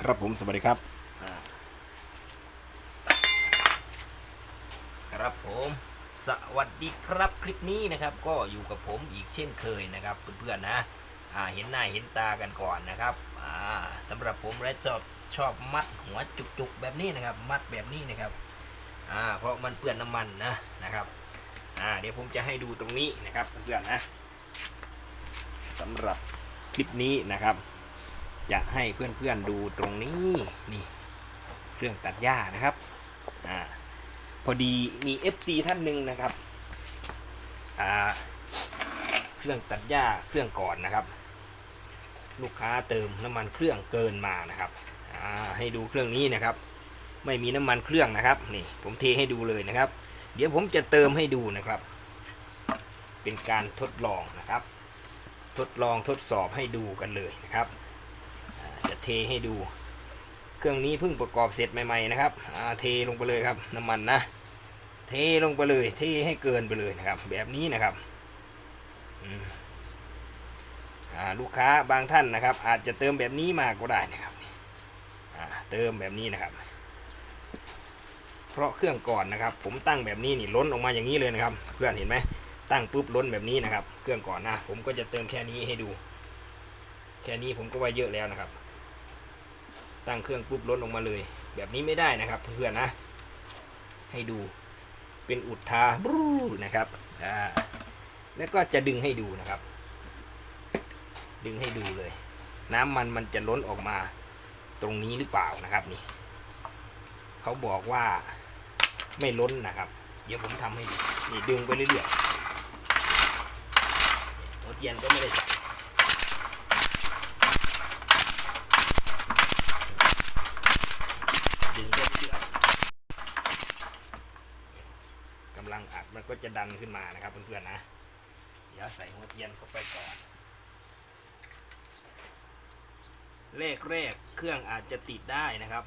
ครับผมสวัสดีครับครับผมสวัสดีครับคลิปนี้นะครับ ก็อยู่กับผมอีกเช่นเคยนะครับเพื่อนๆนะอ่าเห็นหน้าเห็นตากันก่อนนะครับอ่าสำหรับผมและชอบชอบมัดหัวจุกๆแบบนี้นะครับ มัดแบบนี้นะครับอ่าเพราะมันเปื้อนน้ำมันนะนะครับอ่าเดี๋ยวผมจะให้ดูตรงนี้นะครับเพื่อนๆนะสำหรับคลิปนี้นะครับ จะให้เพื่อนๆดูตรงนี้นี่เครื่องตัดหญ้านะครับอ่าพอดีมี FC ท่านหนึ่งนะครับอ่าเครื่องตัดหญ้าเครื่องก่อนนะครับ ลูกค้าเติมน้ำมันเครื่องเกินมานะครับอ่าให้ดูเครื่องนี้นะครับ ไม่มีน้ำมันเครื่องนะครับนี่ผมเทให้ดูเลยนะครับ เดี๋ยวผมจะเติมให้ดูนะครับ เป็นการทดลองนะครับ ทดลองทดสอบให้ดูกันเลยนะครับ ทให้ดู เครื่องนี้เพิ่งประกอบเสร็จใหม่ๆนะครับเทลงไปเลยครับน้ำมันนะ เทลงไปเลย เทให้เกินไปเลยนะครับ แบบนี้นะครับลูกค้าบางท่านนะครับ อาจจะเติมแบบนี้มาก็ได้นะครับเติมแบบนี้นะครับ เพราะเครื่องก่อนนะครับ ผมตั้งแบบนี้นี่ล้นออกมาอย่างนี้เลยนะครับ เพื่อนเห็นไหมตั้งปุ๊บล้นแบบนี้นะครับ เครื่องก่อนนะผมก็จะเติมแค่นี้ให้ดู แค่นี้ผมก็ว่าเยอะแล้วนะครับ ตั้งเครื่องปุ๊บล้นออกมาเลย แบบนี้ไม่ได้นะครับเพื่อนๆนะ ให้ดูเป็นอุดทาบรูนะครับอ่าแล้วก็จะดึงให้ดูนะครับ ดึงให้ดูเลย น้ำมันมันจะล้นออกมาตรงนี้หรือเปล่านะครับนี่เขาบอกว่าไม่ล้นนะครับ เดี๋ยวผมทำให้ดูนี่ดึงไปเรื่อยๆหัวเทียนก็ไม่ไดึงไปเรื่อยๆกำลังอัดมัน ก็จะดันขึ้นมานะครับเพื่อนๆนะ เดี๋ยวใส่หัวเทียนเข้าไปก่อนแรกแรกเครื่องอาจจะติดได้นะครับ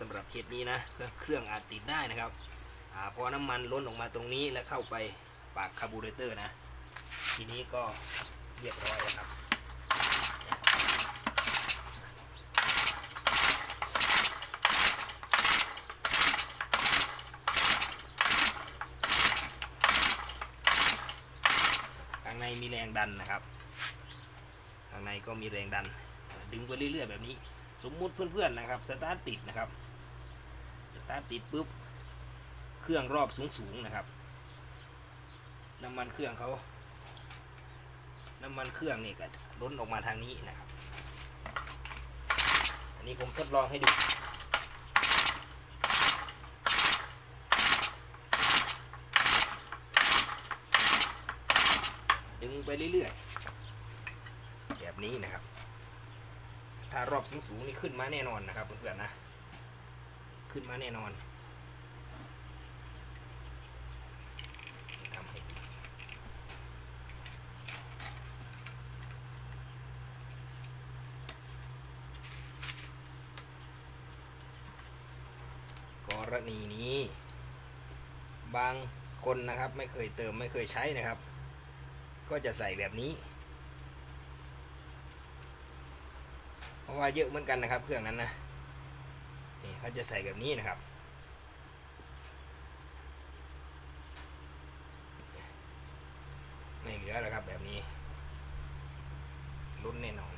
สำหรับเคสนี้นะเครื่องอาจติดได้นะครับอาพอน้ำมันล้นออกมาตรงนี้แล้วเข้าไปปากคาร์บูเรเตอร์นะ ทีนี้ก็เรียบร้อยแล้วครับางในมีแรงดันนะครับ ข้างในก็มีแรงดัน ดึงไปเรื่อยๆแบบนี้ สมมุติเพื่อนๆนะครับสตาร์ทติดนะครับสตาร์ทติดปุ๊บเครื่องรอบสูงๆนะครับ น้ำมันเครื่องเขา น้ำมันเครื่องนี่ก็ล้นออกมาทางนี้นะครับ อันนี้ผมทดลองให้ดู ไปเรื่อยๆ แบบนี้นะครับ ถ้ารอบสูงๆนี่ขึ้นมาแน่นอนนะครับเพื่อนๆนะ ขึ้นมาแน่นอนทำให้กรณีนี้ บางคนนะครับไม่เคยเติมไม่เคยใช้นะครับ ก็จะใส่แบบนี้ เพราะว่าเยอะเหมือนกันนะครับ เครื่องนั้นนะนี่เขาจะใส่แบบนี้นะครับ ไม่เหลือแล้วครับแบบนี้รุ่นแน่นอน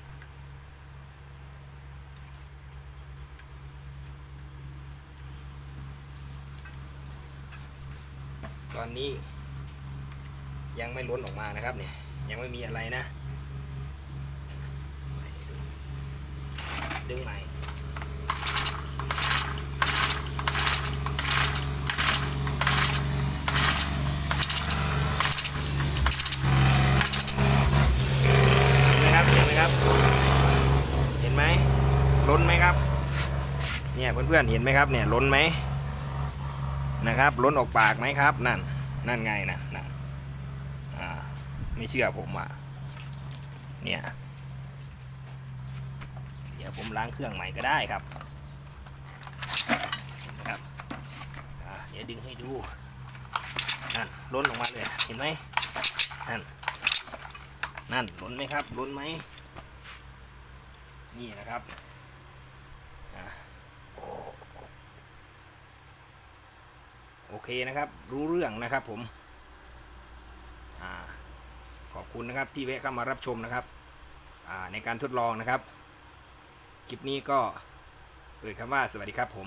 ตอนนี้ ยังไม่ล้นออกมานะครับเนี่ยยังไม่มีอะไรนะดึงใหม่เห็นไหมครับเห็นไหมครับเห็นไหมล้นไหมครับ เนี่ยเพื่อนๆเห็นไหมครับเนี่ยล้นไหมนะครับ ล้นออกปากไหมครับ นั่น นั่นไงนะนั่นอ่า ไม่เชื่อผมอะ เนี่ย เดี๋ยวผมล้างเครื่องใหม่ก็ได้ครับครับเดี๋ยวดึงให้ดูนั่นล้นออกมาเลยเห็นไหมนั่นนั่นล้นไหมครับล้นไหมนี่นะครับโอเคนะครับ รู้เรื่องนะครับผม คุณนะครับที่แวะเข้ามารับชมนะครับในการทดลองนะครับ คลิปนี้ก็เอ่ยคำว่าสวัสดีครับผม